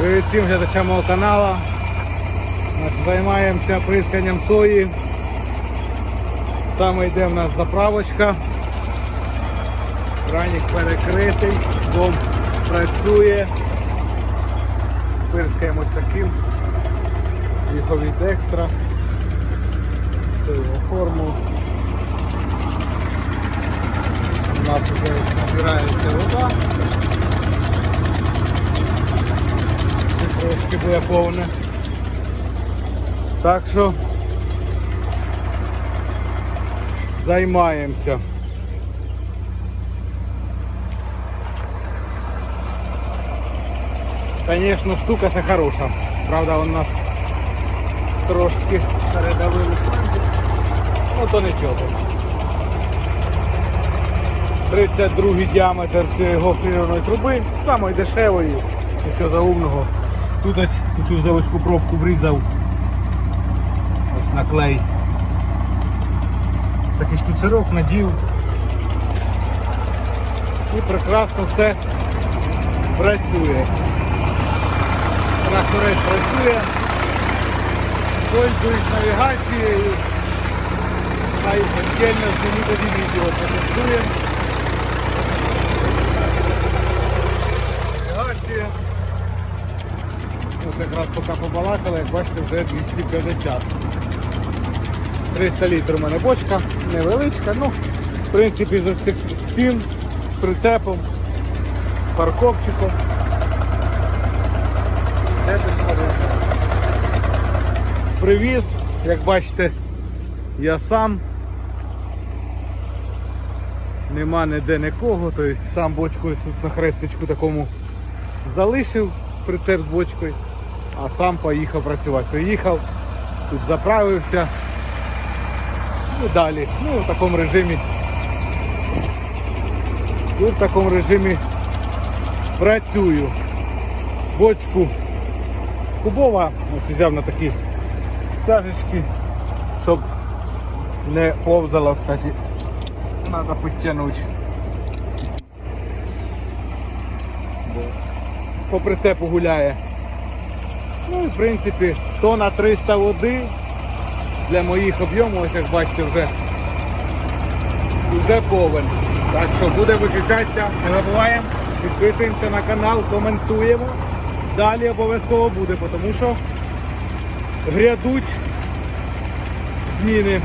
Привіт всім глядачам мого каналу. Займаємося присканням сої. Саме йде в нас заправочка. Ранік перекритий, дом працює. Пирскаємо таким. Віхові екстра. Сою форму. У нас вже набирається вода. Це буде повне. Так що займаємося. Звісно, штука це хороша. Правда, у нас трошки передавили шланги. Ну то нічого. 32 діаметр цієї гофрірованої труби, самої дешевої, нічого заумного. Тут ось цю заводську пробку врізав ось на клей. Такий штуцерок надів. І прекрасно все працює. Тракторець працює. Пользуюсь навігацією. Хай віддільно тоді відео протестує. Ось якраз поки побалакали, як бачите, вже 250. 300 літрів у мене бочка, невеличка, ну, в принципі, за цих цим прицепом, парковчиком. Це. Привіз, як бачите, я сам. Нема ніде нікого, тобто сам бочку на хрестичку такому залишив прицеп з бочкою, а сам поїхав працювати. Приїхав, тут заправився. Ну далі, ну в такому режимі. Тут в такому режимі працюю. Бочку кубова, ось взяв на такі стяжечки, щоб не повзала, кстати. Надо підтягнути. По прицепу гуляє. Ну і в принципі тона 300 води для моїх об'ємів, ось як бачите, вже, вже повен. Так що буде виключатися, не забуваємо, підписуємося на канал, коментуємо. Далі обов'язково буде, тому що грядуть зміни.